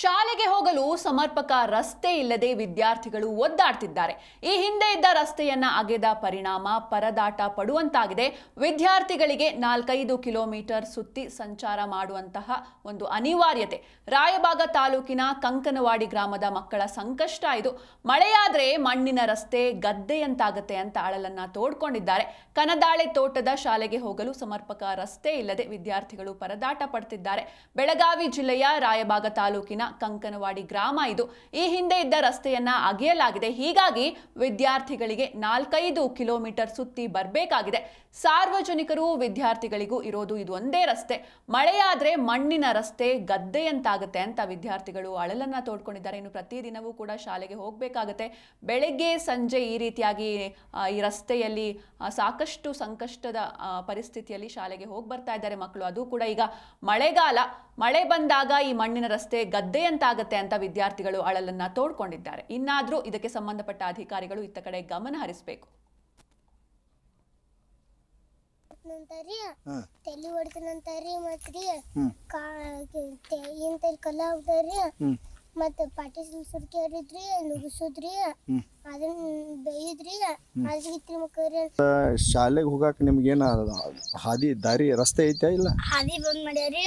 ಶಾಲೆಗೆ ಹೋಗಲು ಸಮರ್ಪಕ ರಸ್ತೆ ಇಲ್ಲದೆ ವಿದ್ಯಾರ್ಥಿಗಳು ಒದ್ದಾಡ್ತಿದ್ದಾರೆ. ಈ ಹಿಂದೆ ಇದ್ದ ರಸ್ತೆಯನ್ನ ಅಗೆದ ಪರಿಣಾಮ ಪರದಾಟ ಪಡುವಂತಾಗಿದೆ. ವಿದ್ಯಾರ್ಥಿಗಳಿಗೆ ನಾಲ್ಕೈದು ಕಿಲೋಮೀಟರ್ ಸುತ್ತಿ ಸಂಚಾರ ಮಾಡುವಂತಹ ಒಂದು ಅನಿವಾರ್ಯತೆ. ರಾಯಬಾಗ ತಾಲೂಕಿನ ಕಂಕನವಾಡಿ ಗ್ರಾಮದ ಮಕ್ಕಳ ಸಂಕಷ್ಟ ಇದು. ಮಳೆಯಾದ್ರೆ ಮಣ್ಣಿನ ರಸ್ತೆ ಗದ್ದೆಯಂತಾಗತ್ತೆ ಅಂತ ಅಳಲನ್ನ ತೋಡ್ಕೊಂಡಿದ್ದಾರೆ. ಕನದಾಳೆ ತೋಟದ ಶಾಲೆಗೆ ಹೋಗಲು ಸಮರ್ಪಕ ರಸ್ತೆ ಇಲ್ಲದೆ ವಿದ್ಯಾರ್ಥಿಗಳು ಪರದಾಟ ಪಡ್ತಿದ್ದಾರೆ. ಬೆಳಗಾವಿ ಜಿಲ್ಲೆಯ ರಾಯಬಾಗ ತಾಲೂಕಿನ ಕಂಕನವಾಡಿ ಗ್ರಾಮ ಇದು. ಈ ಹಿಂದೆ ಇದ್ದ ರಸ್ತೆಯನ್ನ ಅಗೆಯಲಾಗಿದೆ. ಹೀಗಾಗಿ ವಿದ್ಯಾರ್ಥಿಗಳಿಗೆ ನಾಲ್ಕೈದು ಕಿಲೋಮೀಟರ್ ಸುತ್ತಿ ಬರಬೇಕಾಗಿದೆ. ಸಾರ್ವಜನಿಕರು ವಿದ್ಯಾರ್ಥಿಗಳಿಗೂ ಇರೋದು ಇದು ಒಂದೇ ರಸ್ತೆ. ಮಳೆಯಾದ್ರೆ ಮಣ್ಣಿನ ರಸ್ತೆ ಗದ್ದೆಯಂತಾಗುತ್ತೆ ಅಂತ ವಿದ್ಯಾರ್ಥಿಗಳು ಅಳಲನ್ನ ತೋಡ್ಕೊಂಡಿದ್ದಾರೆ. ಇನ್ನು ಪ್ರತಿದಿನವೂ ಕೂಡ ಶಾಲೆಗೆ ಹೋಗಬೇಕಾಗತ್ತೆ. ಬೆಳಗ್ಗೆ, ಸಂಜೆ ಈ ರೀತಿಯಾಗಿ ಈ ರಸ್ತೆಯಲ್ಲಿ ಸಾಕಷ್ಟು ಸಂಕಷ್ಟದ ಪರಿಸ್ಥಿತಿಯಲ್ಲಿ ಶಾಲೆಗೆ ಹೋಗಿ ಬರ್ತಾ ಇದ್ದಾರೆ ಮಕ್ಕಳು. ಅದು ಕೂಡ ಈಗ ಮಳೆಗಾಲ. ಮಳೆ ಬಂದಾಗ ಈ ಮಣ್ಣಿನ ರಸ್ತೆ ಗದ್ದೆಯಂತಾಗತ್ತೆ ಅಂತ ವಿದ್ಯಾರ್ಥಿಗಳು ಅಳಲನ್ನ ತೋಡ್ಕೊಂಡಿದ್ದಾರೆ. ಇನ್ನಾದರೂ ಇದಕ್ಕೆ ಸಂಬಂಧಪಟ್ಟ ಅಧಿಕಾರಿಗಳು ಇತ್ತ ಕಡೆ ಗಮನ ಹರಿಸಬೇಕು. ತಲೆ ಹೊಡ್ತಾನಂತಾರಿ ಮತ್ರಿ ಕಾ ಕಲ್ಲ ಹ್ಞೂ ಮತ್ತ ಪಾಟಿ ಸುರ್ಕಿ ಹರಿದ್ರಿ ನುಗ್ಸುದ್ರಿ ಅದನ್ನ ಬೇಯಿದ್ರಿ ಅದ್ಗಿತ್ರಿ ಮಕ್ಕಳ್ರಿ ಶಾಲೆಗೆ ಹೋಗಕ್ಕೆ ಏನ ಹಾದಿ ದಾರಿ ರಸ್ತೆ ಐತೆ ಇಲ್ಲ? ಹಾದಿ ಬಂದ್ ಮಾಡ್ಯಾರಿ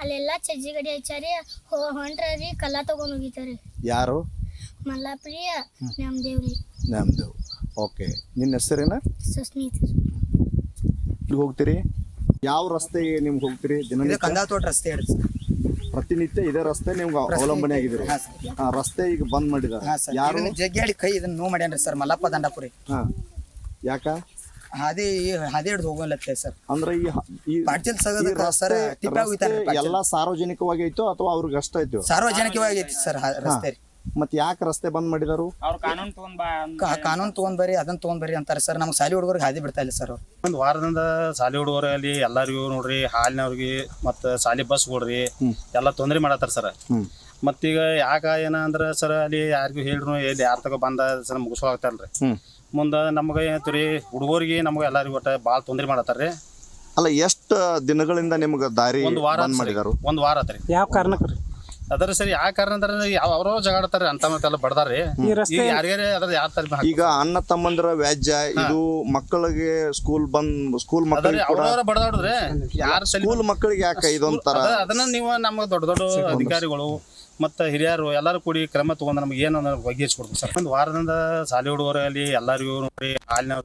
ಅಲ್ಲೆಲ್ಲಾ ಚಜ್ಜಿ ಗಡಿ ಹಚ್ಚಾರಿ ಹೋ ಹೊಂಟ್ರಿ ಕಲ್ಲ ತಗೊಂಡ್ ಹೋಗಿತಾರಿ ಯಾರು? ಮಲ್ಲಾಪ್ರಿ ನಮ್ದೇವ್ರಿ ನಮ್ದು ಓಕೆ. ನಿನ್ನ ಹೆಸರೇನ? ಸುಸ್ಮಿತ್. ಇಲ್ಲಿ ಹೋಗ್ತೀರಿ? ಯಾವ ರಸ್ತೆ ನಿಮ್ಗೆ ಹೋಗ್ತೀರಿ ದಿನ ದಿನನಿತ್ಯ? ಕಂದಾ ತೋಟ ರಸ್ತೆ ಸರ್. ಪ್ರತಿನಿತ್ಯ ಇದೇ ರಸ್ತೆ ನಿಮ್ಗೆ ಅವಲಂಬನೆ ಆಗಿದ್ರಿ ಹಾ, ಸರ್. ರಸ್ತೆ ಈಗ ಬಂದ್ ಹಾಂ ಸರ್. ಯಾರು? ಇದನ್ನ ಜಗ್ಗಿ ಕೈ ಇದನ್ನ ನೋವು ಮಾಡ್ಯಾನ್ರಿ ಸರ್ ಮಲ್ಲಪ್ಪ ದಂಡಪುರಿ. ಹಾ. ಯಾಕ? ಹಾದಿ ಹಾದಿ ಹಿಡ್ದು ಹೋಗಲತ್ತೆ ಸರ್. ಅಂದ್ರೆ ಈ ಹ- ಈ ಪಾಟೀಲ್ ಈ ಸಗದ ರಸ್ತೆ ರಸ್ತೆ ಎಲ್ಲಾ ಸಾರ್ವಜನಿಕವಾಗಿ ಐತೋ ಅಥವಾ ಅವ್ರಿಗೆ ಅಷ್ಟ ಐತೋ? ಸಾರ್ವಜನಿಕವಾಗಿ ಐತಿ ಸರ್ ಹ- ರಸ್ತೆ ರೀ. ಮತ್ ಯಾಕೆ ರಸ್ತೆ ಬಂದ್ ಮಾಡಿದಾರು? ಅವ್ರ ಕಾನೂನು ತಗೊಂಡ್ ಬಾ ಅಂತ ಕಾನೂನು ತೊಗೊಂಡ್ ಬರ್ರಿ ಅದನ್ನ ತೊಗೊಂಡ್ ಬರ್ರಿ ಅಂತಾರೆ ಸರ್. ನಮ್ಗೆ ಸಾಲಿ ಹುಡುಗರಿಗೆ ಹಾದಿ ಬಿಡ್ತಾ ಇಲ್ಲ ಸರ್ ಅವ್ರು. ಒಂದು ವಾರದಿಂದ ಸಾಲಿ ಹುಡುಗರಲ್ಲಿ ಎಲ್ಲರಿಗೂ ನೋಡ್ರಿ ಹಾಲಿನವ್ರಿಗೆ ಮತ್ತು ಸಾಲಿ ಬಸ್ ಕೊಡ್ರಿ ಎಲ್ಲಾ ತೊಂದರೆ ಮಾಡತ್ತಾರ ಸರ್. ಮತ್ತೀಗ ಯಾಕ ಏನ ಅಂದ್ರ ಸರ್ ಅಲ್ಲಿ ಯಾರಿಗೂ ಹೇಳ್ರು ಎಲ್ಲಿ ಯಾರ ತಗೋ ಬಂದ ಸರ್ ಮುಗಿಸೋಗ್ತಾರಲ್ರಿ ಮುಂದ ಮುಂದೆ ನಮ್ಗೆ ಏನೈತಿ ರೀ ಹುಡುಗರಿಗೆ ನಮ್ಗೆ ಎಲ್ಲರಿಗೂ ಒಟ್ಟ ಭಾಳ ತೊಂದರೆ ಮಾಡತ್ತಾರ ರೀ ಅಲ್ಲ ಎಷ್ಟು ದಿನಗಳಿಂದ ನಿಮ್ಗೆ ದಾರಿ ಒಂದು ವಾರ ಬಂದ್ ಮಾಡಿದಾರು? ಒಂದು ವಾರ ಆತ್ರಿ ಯಾವ ಕಾರಣಕ್ಕೆ ರೀ? ಅದರ ಸರಿ ಯಾವ ಕಾರಣ ಅಂದ್ರೆ ಯಾವ ಅವರೋ ಜಗಾಡ್ತಾರೆ ಅಂತ ಮತ್ತೆಲ್ಲ ಬಡದಾರಿ ಈ ರಸ್ತೆ ಅದ್ರ ಯಾವ ತರ ಈಗ ಅಣ್ಣ ತಮ್ಮಂದ್ರ ವ್ಯಾಜ್ಯ ಇದು ಮಕ್ಕಳಿಗೆ ಸ್ಕೂಲ್ ಬಂದ್ ಸ್ಕೂಲ್ ಅದ್ರಿ ಮಕ್ಕಳಿಗೆ ಕೂಡ ಅವ್ರವ್ರ ಬಡದಾಡಿದ್ರೆ ಯಾರು ಸಲಿ ಸ್ಕೂಲ್ ಮಕ್ಕಳಿಗೆ ಯಾಕೆ ಇದೊಂತರ ಅದ- ಅದನ್ನ ನೀವು ನಮ್ಮ ದೊಡ್ಡ ದೊಡ್ಡ ಅಧಿಕಾರಿಗಳು ಮತ್ತೆ ಹಿರಿಯರು ಎಲ್ಲರೂ ಕೂಡಿ ಕ್ರಮ ತಗೊಂಡ್ರೆ ನಮ್ಗೆ ಏನು ಬಗೆಹರಿಸ್ಕೊಡ್ಬೇಕು ಸರ್. ಒಂದು ವಾರದಿಂದ ಶಾಲೆ ಹುಡುಗರಲ್ಲಿ ಎಲ್ಲರಿಗೂ ನೋಡಿ ಹಾಲಿನವ್ರಿಗೆ